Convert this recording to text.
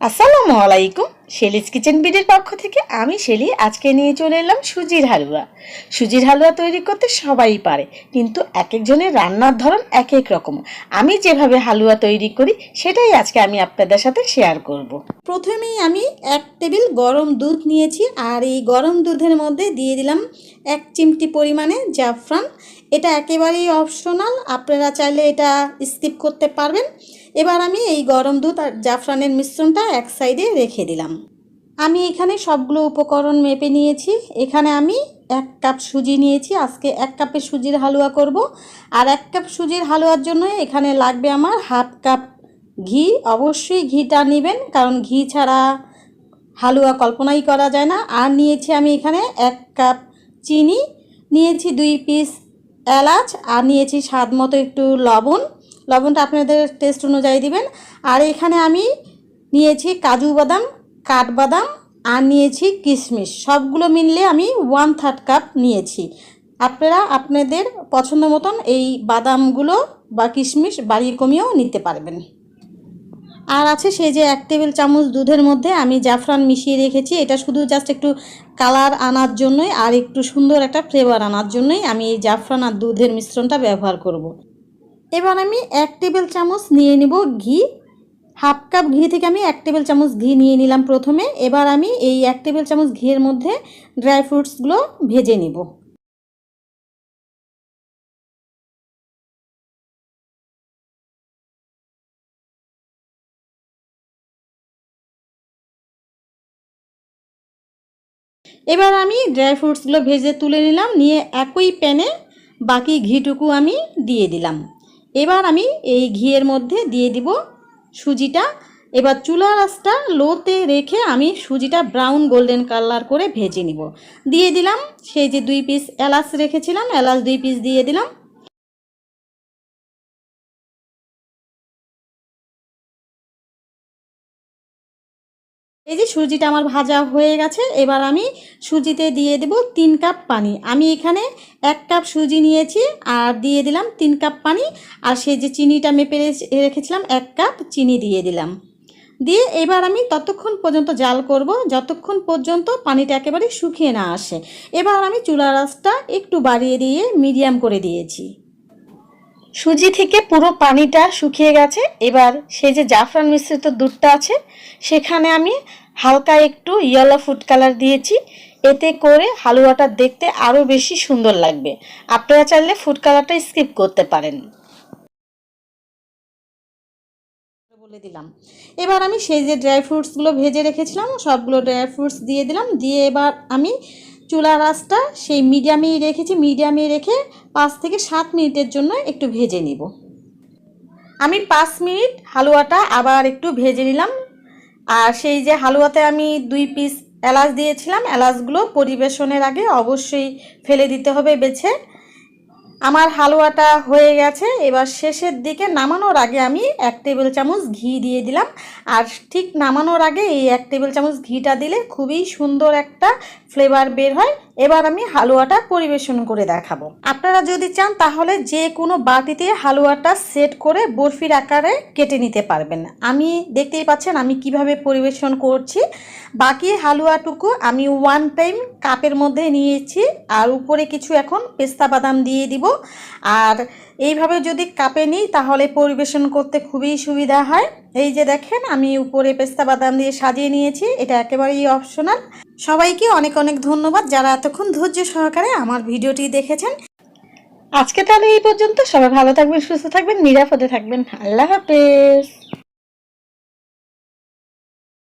আসসালামু আলাইকুম। শেলিজ কিচেন বিডির পক্ষ থেকে আমি শেলি আজকে নিয়ে চলে এলাম সুজির হালুয়া। সুজির হালুয়া তৈরি করতে সবাই পারে, কিন্তু এক একজনের রান্নার ধরন এক এক রকম। আমি যেভাবে হালুয়া তৈরি করি, সেটাই আজকে আমি আপনাদের সাথে শেয়ার করব। প্রথমেই আমি এক টেবিল গরম দুধ নিয়েছি, আর এই গরম দুধের মধ্যে দিয়ে দিলাম এক চিমটি পরিমাণে জাফরান। এটা একেবারেই অপশনাল আপনারা চাইলে এটা স্কিপ করতে পারবেন। এবার আমি এই গরম দুধ আর জাফরানের মিশ্রণটা এক সাইডে রেখে দিলাম। আমি এখানে সবগুলো উপকরণ মেপে নিয়েছি। এখানে আমি এক কাপ সুজি নিয়েছি। আজকে এক কাপের সুজির হালুয়া করব। আর এক কাপ সুজির হালুয়ার জন্য এখানে লাগবে আমার হাফ কাপ ঘি। অবশ্যই ঘিটা নেবেন, কারণ ঘি ছাড়া হালুয়া কল্পনাই করা যায় না। আর নিয়েছি আমি এখানে এক কাপ চিনি। নিয়েছি দুই পিস এলাচ। আর নিয়েছি স্বাদ মতো একটু লবণ। লবণটা আপনাদের টেস্ট অনুযায়ী দিবেন। আর এখানে আমি নিয়েছি কাজু বাদাম, কাঠবাদাম, আর নিয়েছি কিশমিশ। সবগুলো মিললে আমি ওয়ান থার্ড কাপ নিয়েছি। আপনারা আপনাদের পছন্দ মতন এই বাদামগুলো বা কিশমিশ বাড়িয়ে কমিয়েও নিতে পারবেন। আর আছে সেই যে এক টেবিল চামচ দুধের মধ্যে আমি জাফরান মিশিয়ে রেখেছি। এটা শুধু জাস্ট একটু কালার আনার জন্যই আর একটু সুন্দর একটা ফ্লেভার আনার জন্যই আমি এই জাফরান আর দুধের মিশ্রণটা ব্যবহার করব। এবার আমি এক টেবিল চামচ নিয়ে নিব ঘি। হাফ কাপ ঘি থেকে আমি এক টেবিল চামচ ঘি নিয়ে নিলাম প্রথমে। এবার আমি এই এক টেবিল চামচ ঘিয়ের মধ্যে ড্রাই ফ্রুটসগুলো ভেজে নিব। এবার আমি ড্রাই ফ্রুটসগুলো ভেজে তুলে নিলাম। নিয়ে একই প্যানে বাকি ঘিটুকু আমি দিয়ে দিলাম। এবার আমি এই ঘিয়ের মধ্যে দিয়ে দিব সুজিটা। এবার চুলা রাসটা লোতে রেখে আমি সুজিটা ব্রাউন গোল্ডেন কালার করে ভেজে নিব। দিয়ে দিলাম সেই যে দুই পিস এলাচ রেখেছিলাম, এলাচ দুই পিস দিয়ে দিলাম। এই যে সুজিটা আমার ভাজা হয়ে গেছে, এবার আমি সুজিতে দিয়ে দেব তিন কাপ পানি। আমি এখানে এক কাপ সুজি নিয়েছি আর দিয়ে দিলাম তিন কাপ পানি, আর সেই যে চিনিটা মেপে রেখেছিলাম এক কাপ চিনি দিয়ে দিলাম। দিয়ে এবার আমি ততক্ষণ পর্যন্ত জাল করব, যতক্ষণ পর্যন্ত পানিটা একেবারে শুকিয়ে না আসে। এবার আমি চুলা রাসটা একটু বাড়িয়ে দিয়ে মিডিয়াম করে দিয়েছি। সুজি থেকে পুরো পানিটা শুকিয়ে গেছে। এবার সেই যে জাফরান মিশ্রিত দুধটা আছে, সেখানে আমি হালকা একটু ইয়েলো ফুড কালার দিয়েছি। এতে করে হালুয়াটা দেখতে আরও বেশি সুন্দর লাগবে। আপনারা চাইলে ফুড কালারটা স্কিপ করতে পারেন। বলে দিলাম। এবার আমি সেই যে ড্রাই ফ্রুটসগুলো ভেজে রেখেছিলাম, সবগুলো ড্রাই ফ্রুটস দিয়ে দিলাম। দিয়ে এবার আমি চুলা রাসটা সেই মিডিয়ামেই রেখেছি, মিডিয়ামে রেখে পাঁচ থেকে সাত মিনিটের জন্য একটু ভেজে নিব। আমি পাঁচ মিনিট হালুয়াটা আবার একটু ভেজে নিলাম। আর সেই যে হালুয়াতে আমি দুই পিস এলাচ দিয়েছিলাম, এলাচগুলো পরিবেশনের আগে অবশ্যই ফেলে দিতে হবে বেছে। আমার হালুয়াটা হয়ে গেছে। এবার শেষের দিকে নামানোর আগে আমি এক টেবিল চামচ ঘি দিয়ে দিলাম। আর ঠিক নামানোর আগে এই এক টেবিল চামচ ঘিটা দিলে খুবই সুন্দর একটা ফ্লেভার বের হয়। এবার আমি হালুয়াটা পরিবেশন করে দেখাবো। আপনারা যদি চান তাহলে যে কোনো বাটিতে হালুয়াটা সেট করে বরফির আকারে কেটে নিতে পারবেন। আমি দেখতেই পাচ্ছেন আমি কীভাবে পরিবেশন করছি। বাকি হালুয়াটুকু আমি ওয়ান টাইম কাপের মধ্যে নিয়েছি আর উপরে কিছু এখন পেস্তা বাদাম দিয়ে দিব। আর এইভাবে যদি কাপে নিই তাহলে পরিবেশন করতে খুবই সুবিধা হয়। এই যে দেখেন, আমি উপরে পেস্তা বাদাম দিয়ে সাজিয়ে নিয়েছি। এটা একেবারেই অপশনাল সবাইকে অনেক অনেক ধন্যবাদ যারা এতক্ষণ ধৈর্য সহকারে আমার ভিডিওটি দেখেছেন। আজকে তাহলে এই পর্যন্ত। সবাই ভালো থাকবেন, সুস্থ থাকবেন, নিরাপদে থাকবেন। আল্লাহ হাফেজ।